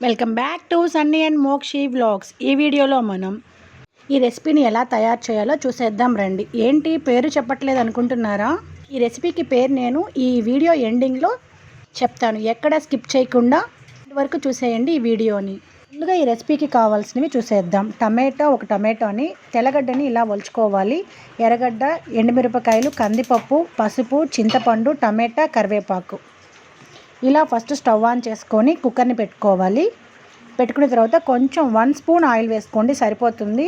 Welcome back to Sunny and Mokshi vlogs ఈ వీడియోలో మనం ఈ రెసిపీని ఎలా తయారు చేయాలో చూసేద్దాం రండి. ఏంటి? పేరు చెప్పట్లేదు అనుకుంటున్నారా? ఈ రెసిపీకి పేరు నేను ఈ వీడియో ఎండింగ్లో చెప్తాను. ఎక్కడ స్కిప్ చేయకుండా వరకు చూసేయండి ఈ వీడియోని. ముందుగా ఈ రెసిపీకి కావాల్సినవి చూసేద్దాం. టమాటో ఒక టమాటోని తెల్లగడ్డని ఇలా ఒలుచుకోవాలి. ఎర్రగడ్డ ఎండుమిరపకాయలు కందిపప్పు పసుపు చింతపండు టమాటా కరివేపాకు. ఇలా ఫస్ట్ స్టవ్ ఆన్ చేసుకొని కుక్కర్ని పెట్టుకోవాలి. పెట్టుకున్న తర్వాత కొంచెం వన్ స్పూన్ ఆయిల్ వేసుకోండి సరిపోతుంది.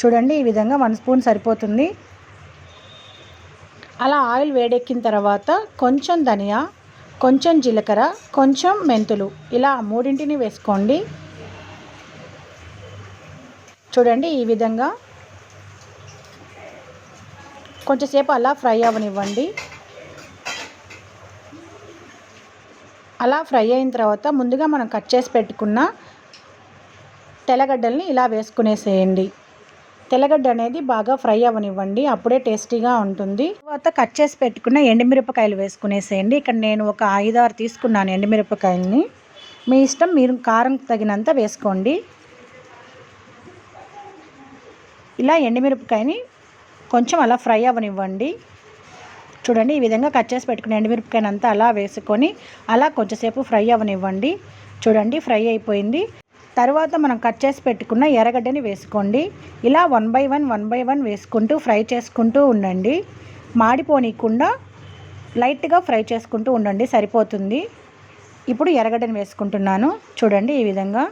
చూడండి ఈ విధంగా వన్ స్పూన్ సరిపోతుంది. అలా ఆయిల్ వేడెక్కిన తర్వాత కొంచెం ధనియా కొంచెం జీలకర్ర కొంచెం మెంతులు ఇలా మూడింటిని వేసుకోండి. చూడండి ఈ విధంగా కొంచెంసేపు అలా ఫ్రై అవ్వనివ్వండి అలా ఫ్రై అయిన తర్వాత ముందుగా మనం కట్ చేసి పెట్టుకున్న తెల్లగడ్డల్ని ఇలా వేసుకునేసేయండి. తెల్లగడ్డ అనేది బాగా ఫ్రై అవ్వనివ్వండి అప్పుడే టేస్టీగా ఉంటుంది. తర్వాత కట్ చేసి పెట్టుకున్న ఎండుమిరపకాయలు వేసుకునేసేయండి. ఇక్కడ నేను ఒక ఐదారు తీసుకున్నాను ఎండుమిరపకాయలని. మీ ఇష్టం మీరు కారం తగినంత వేసుకోండి. ఇలా ఎండుమిరపకాయని కొంచెం అలా ఫ్రై అవ్వనివ్వండి చూడండి ఈ విధంగా కట్ చేసి పెట్టుకుని ఎండుమిరపకాయని అంతా అలా వేసుకొని అలా కొంచెంసేపు ఫ్రై అవ్వనివ్వండి చూడండి ఫ్రై అయిపోయింది. తర్వాత మనం కట్ చేసి పెట్టుకున్న ఎర్రగడ్డని వేసుకోండి. ఇలా one by one one by one వేసుకుంటూ ఫ్రై చేసుకుంటూ ఉండండి. మాడిపోనీయకుండా లైట్గా ఫ్రై చేసుకుంటూ ఉండండి సరిపోతుంది. ఇప్పుడు ఎర్రగడ్డని వేసుకుంటున్నాను. చూడండి ఈ విధంగా.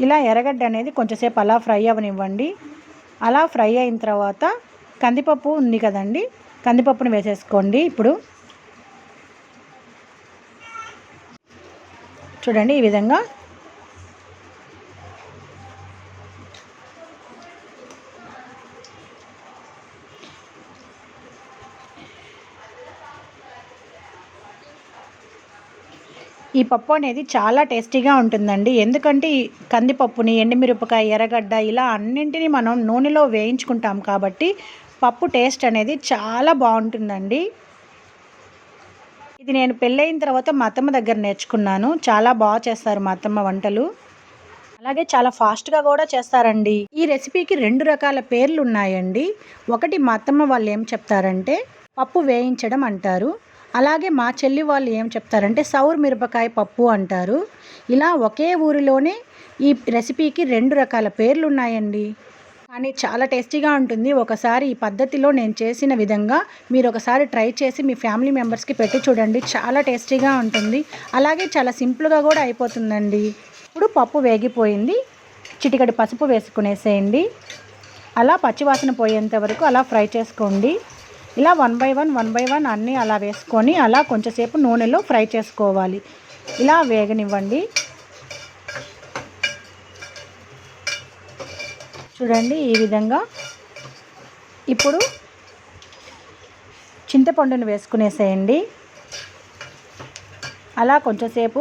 ఇలా ఎర్రగడ్డ అనేది కొంచెంసేపు అలా ఫ్రై అవనివ్వండి. అలా ఫ్రై అయిన తర్వాత కందిపప్పు ఉంది కదండి కందిపప్పును వేసేసుకోండి ఇప్పుడు. చూడండి ఈ విధంగా ఈ పప్పు అనేది చాలా టేస్టీగా ఉంటుందండి. ఎందుకంటే ఈ కందిపప్పుని ఎండుమిరపకాయ ఎర్రగడ్డ ఇలా అన్నింటినీ మనం నూనెలో వేయించుకుంటాం కాబట్టి పప్పు టేస్ట్ అనేది చాలా బాగుంటుందండి. ఇది నేను పెళ్ళైన తర్వాత మా అత్తమ్మ దగ్గర నేర్చుకున్నాను. చాలా బాగా చేస్తారు మా అత్తమ్మ వంటలు. అలాగే చాలా ఫాస్ట్గా కూడా చేస్తారండి. ఈ రెసిపీకి రెండు రకాల పేర్లు ఉన్నాయండి. ఒకటి మా అత్తమ్మ వాళ్ళు ఏం చెప్తారంటే పప్పు వేయించడం అంటారు. అలాగే మా చెల్లి వాళ్ళు ఏం చెప్తారంటే సౌర్ మిరపకాయ పప్పు అంటారు. ఇలా ఒకే ఊరిలోనే ఈ రెసిపీకి రెండు రకాల పేర్లు ఉన్నాయండి కానీ చాలా టేస్టీగా ఉంటుంది. ఒకసారి ఈ పద్ధతిలో నేను చేసిన విధంగా మీరు ఒకసారి ట్రై చేసి మీ ఫ్యామిలీ మెంబర్స్కి పెట్టి చూడండి. చాలా టేస్టీగా ఉంటుంది. అలాగే చాలా సింపుల్గా కూడా అయిపోతుందండి. ఇప్పుడు పప్పు వేగిపోయింది. చిటికడి పసుపు వేసుకునేసేయండి. అలా పచ్చివాసన పోయేంత వరకు అలా ఫ్రై చేసుకోండి. ఇలా one by one one by one అన్నీ అలా వేసుకొని అలా కొంచెంసేపు నూనెలో ఫ్రై చేసుకోవాలి. ఇలా వేగనివ్వండి. చూడండి ఈ విధంగా. ఇప్పుడు చింతపండుని వేసుకునేసేయండి. అలా కొంచెంసేపు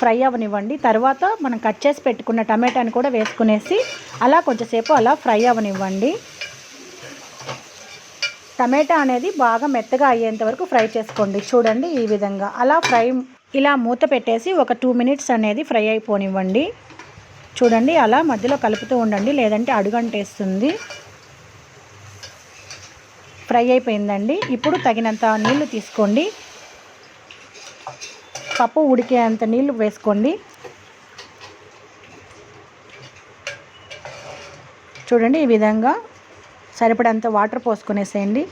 ఫ్రై అవ్వనివ్వండి తర్వాత మనం కట్ చేసి పెట్టుకున్న టమాటాని కూడా వేసుకునేసి అలా కొంచెంసేపు అలా ఫ్రై అవ్వనివ్వండి టమాటా అనేది బాగా మెత్తగా అయ్యేంత వరకు ఫ్రై చేసుకోండి. చూడండి ఈ విధంగా. అలా ఫ్రై ఇలా మూత పెట్టేసి ఒక టూ మినిట్స్ అనేది ఫ్రై అయిపోనివ్వండి. చూడండి అలా మధ్యలో కలుపుతూ ఉండండి. లేదంటే అడుగంటేస్తుంది. ఫ్రై అయిపోయిందండి. ఇప్పుడు తగినంత నీళ్ళు తీసుకోండి. పప్పు ఉడికేంత నీళ్ళు వేసుకోండి. చూడండి ఈ విధంగా సరిపడంత వాటర్ పోసుకునేసేయండి.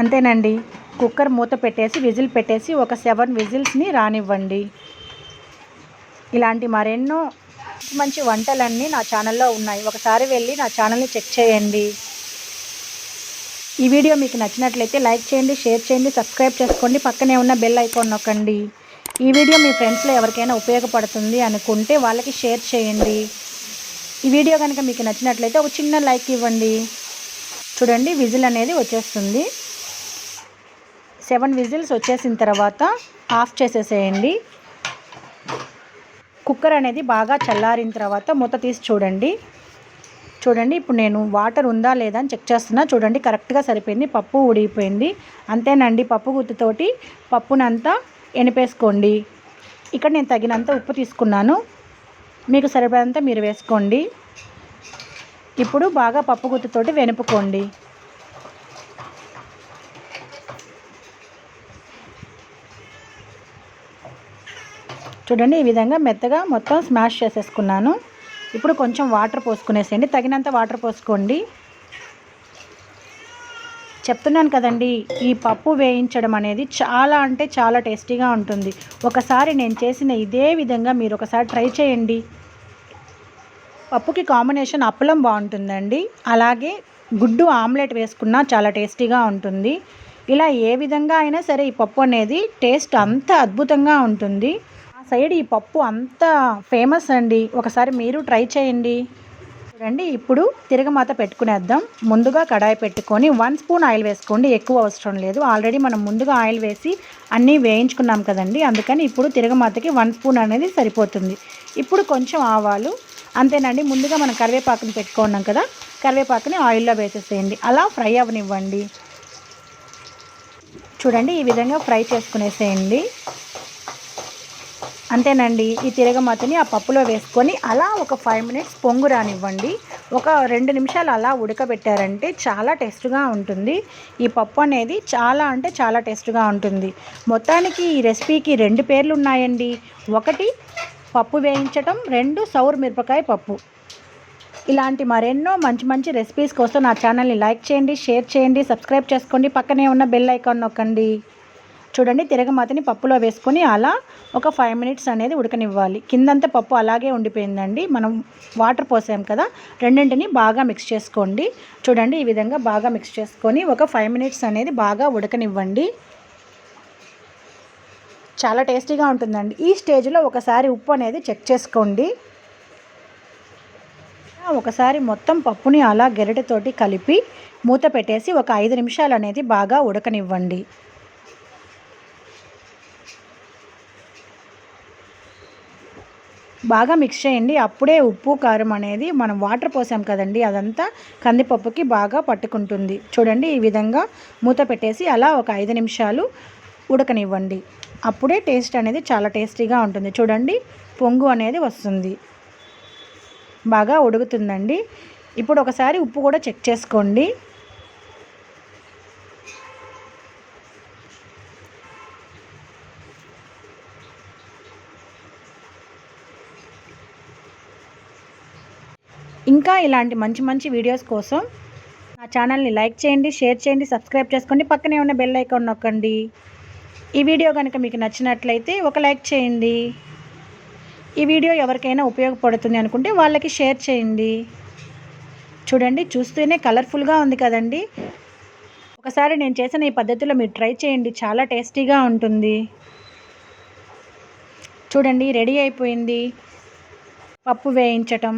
అంతేనండి కుక్కర్ మూత పెట్టేసి విజిల్ పెట్టేసి ఒక సెవెన్ విజిల్స్ని రానివ్వండి. ఇలాంటి మరెన్నో మంచి వంటలన్నీ నా ఛానల్లో ఉన్నాయి. ఒకసారి వెళ్ళి నా ఛానల్ని చెక్ చేయండి. ఈ వీడియో మీకు నచ్చినట్లయితే లైక్ చేయండి షేర్ చేయండి సబ్స్క్రైబ్ చేసుకోండి. పక్కనే ఉన్న బెల్ ఐకాన్ నొక్కండి. ఈ వీడియో మీ ఫ్రెండ్స్లో ఎవరికైనా ఉపయోగపడుతుంది అనుకుంటే వాళ్ళకి షేర్ చేయండి. ఈ వీడియో కనుక మీకు నచ్చినట్లయితే ఒక చిన్న లైక్ ఇవ్వండి. చూడండి విజిల్ అనేది వచ్చేస్తుంది. సెవెన్ విజిల్స్ వచ్చేసిన తర్వాత ఆఫ్ చేసేసేయండి. కుక్కర్ అనేది బాగా చల్లారిన తర్వాత మూత తీసి చూడండి. చూడండి ఇప్పుడు నేను వాటర్ ఉందా లేదా అని చెక్ చేస్తున్నా. చూడండి కరెక్ట్గా సరిపోయింది. పప్పు ఉడిగిపోయింది అంతేనండి పప్పు గుత్తుతోటి పప్పునంతా ఎనిపేసుకోండి. ఇక్కడ నేను తగినంత ఉప్పు తీసుకున్నాను. మీకు సరిపడంత మీరు వేసుకోండి. ఇప్పుడు బాగా పప్పు గుత్తుతోటి వెనుపుకోండి. చూడండి ఈ విధంగా మెత్తగా మొత్తం స్మాష్ చేసేసుకున్నాను. ఇప్పుడు కొంచెం వాటర్ పోసుకునేసేయండి. తగినంత వాటర్ పోసుకోండి. చెప్తున్నాను కదండి ఈ పప్పు వేయించడం అనేది చాలా అంటే చాలా టేస్టీగా ఉంటుంది. ఒకసారి నేను చేసిన ఇదే విధంగా మీరు ఒకసారి ట్రై చేయండి. పప్పుకి కాంబినేషన్ అప్పలం బాగుంటుందండి. అలాగే గుడ్డు ఆమ్లెట్ వేసుకున్నా చాలా టేస్టీగా ఉంటుంది. ఇలా ఏ విధంగా అయినా సరే ఈ పప్పు అనేది టేస్ట్ అంత అద్భుతంగా ఉంటుంది. సైడ్ ఈ పప్పు అంత ఫేమస్ అండి. ఒకసారి మీరు ట్రై చేయండి. చూడండి ఇప్పుడు తిరగమాత పెట్టుకునేద్దాం. ముందుగా కడాయి పెట్టుకొని వన్ స్పూన్ ఆయిల్ వేసుకోండి. ఎక్కువ అవసరం లేదు. ఆల్రెడీ మనం ముందుగా ఆయిల్ వేసి అన్నీ వేయించుకున్నాం కదండి. అందుకని ఇప్పుడు తిరగమాతకి వన్ స్పూన్ అనేది సరిపోతుంది. ఇప్పుడు కొంచెం ఆవాలు అంతేనండి. ముందుగా మనం కరివేపాకుని పెట్టుకున్నాం కదా కరివేపాకుని ఆయిల్లో వేసేసేయండి. అలా ఫ్రై అవనివ్వండి చూడండి ఈ విధంగా ఫ్రై చేసుకునేసేయండి. అంతేనండి. ఈ తిరగమాతని ఆ పప్పులో వేసుకొని అలా ఒక ఫైవ్ మినిట్స్ పొంగు రానివ్వండి. ఒక రెండు నిమిషాలు అలా ఉడకబెట్టారంటే చాలా టేస్ట్గా ఉంటుంది. ఈ పప్పు అనేది చాలా అంటే చాలా టేస్ట్గా ఉంటుంది. మొత్తానికి ఈ రెసిపీకి రెండు పేర్లు ఉన్నాయండి. ఒకటి పప్పు వేయించటం. రెండు సౌర్ మిరపకాయ పప్పు. ఇలాంటి మరెన్నో మంచి మంచి రెసిపీస్ కోసం నా ఛానల్ని లైక్ చేయండి షేర్ చేయండి సబ్స్క్రైబ్ చేసుకోండి. పక్కనే ఉన్న బెల్ ఐకాన్ నొక్కండి. చూడండి తిరగమాతని పప్పులో వేసుకొని అలా ఒక ఫైవ్ మినిట్స్ అనేది ఉడకనివ్వాలి. కిందంతా పప్పు అలాగే ఉండిపోయిందండి. మనం వాటర్ పోసాం కదా రెండింటిని బాగా మిక్స్ చేసుకోండి. చూడండి ఈ విధంగా బాగా మిక్స్ చేసుకొని ఒక ఫైవ్ మినిట్స్ అనేది బాగా ఉడకనివ్వండి. చాలా టేస్టీగా ఉంటుందండి. ఈ స్టేజ్లో ఒకసారి ఉప్పు అనేది చెక్ చేసుకోండి. ఒకసారి మొత్తం పప్పుని అలా గెరటితోటి కలిపి మూత పెట్టేసి ఒక ఐదు నిమిషాలు అనేది బాగా ఉడకనివ్వండి. బాగా మిక్స్ చేయండి. అప్పుడే ఉప్పు కారం అనేది మనం వాటర్ పోసాం కదండి అదంతా కందిపప్పుకి బాగా పట్టుకుంటుంది. చూడండి ఈ విధంగా మూత పెట్టేసి అలా ఒక ఐదు నిమిషాలు ఉడకనివ్వండి. అప్పుడే టేస్ట్ అనేది చాలా టేస్టీగా ఉంటుంది. చూడండి పొంగు అనేది వస్తుంది. బాగా ఉడుకుతుందండి. ఇప్పుడు ఒకసారి ఉప్పు కూడా చెక్ చేసుకోండి. ఇంకా ఇలాంటి మంచి మంచి వీడియోస్ కోసం నా ఛానల్ని లైక్ చేయండి షేర్ చేయండి సబ్స్క్రైబ్ చేసుకోండి. పక్కనే ఉన్న బెల్ ఐకాన్ నొక్కండి. ఈ వీడియో కనుక మీకు నచ్చినట్లయితే ఒక లైక్ చేయండి. ఈ వీడియో ఎవరికైనా ఉపయోగపడుతుంది అనుకుంటే వాళ్ళకి షేర్ చేయండి. చూడండి చూస్తూనే కలర్ఫుల్గా ఉంది కదండి. ఒకసారి నేను చేసిన ఈ పద్ధతిలో మీరు ట్రై చేయండి చాలా టేస్టీగా ఉంటుంది. చూడండి రెడీ అయిపోయింది. పప్పు వేయించటం.